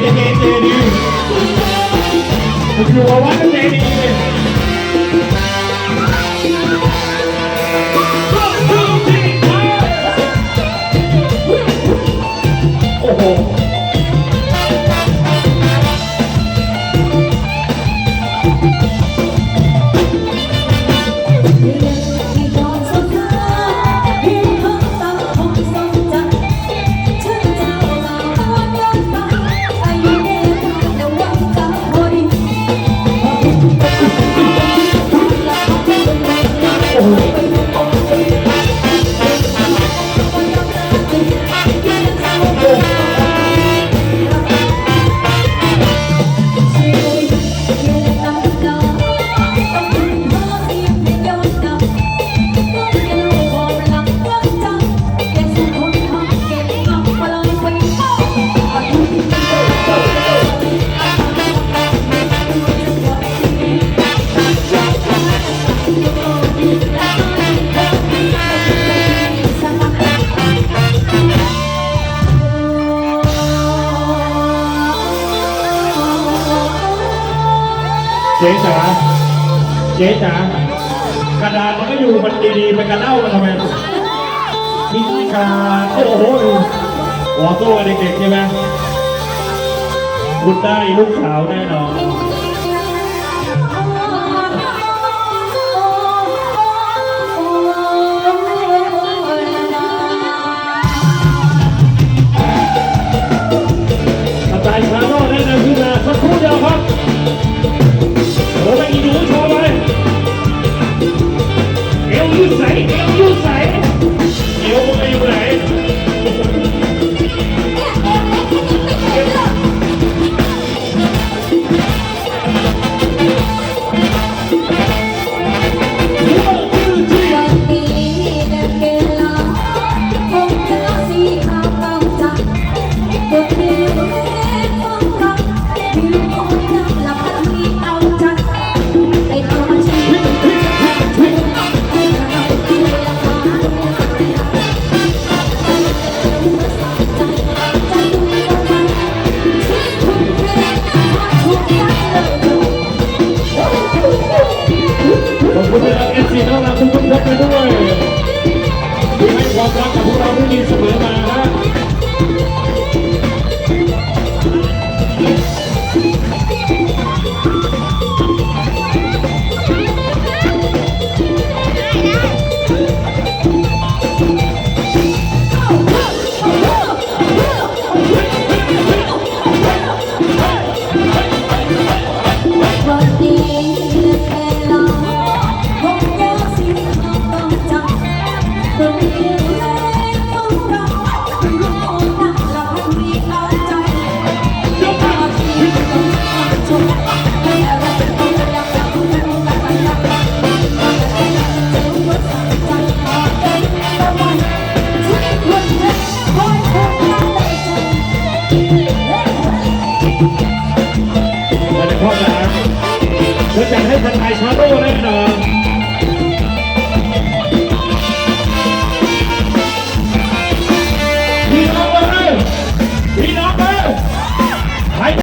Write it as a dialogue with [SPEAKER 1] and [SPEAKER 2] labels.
[SPEAKER 1] เจเจเเจ๊
[SPEAKER 2] จ๋าเจ๊
[SPEAKER 1] จ๋ากระดาษมันก็อยู่มันดีๆไปกระเล่ามันทำไมพิการโอ้โหหัวโซ่เด็กๆใช่ไหมคุณได้ลูกสาวแน่นอน เอ คุณนะครับเอฟซีน้องรักทุกคนไปด้วย วันนี้พ่อจ๋าเธอจะให้ทนไทยชาโร่แน่นอน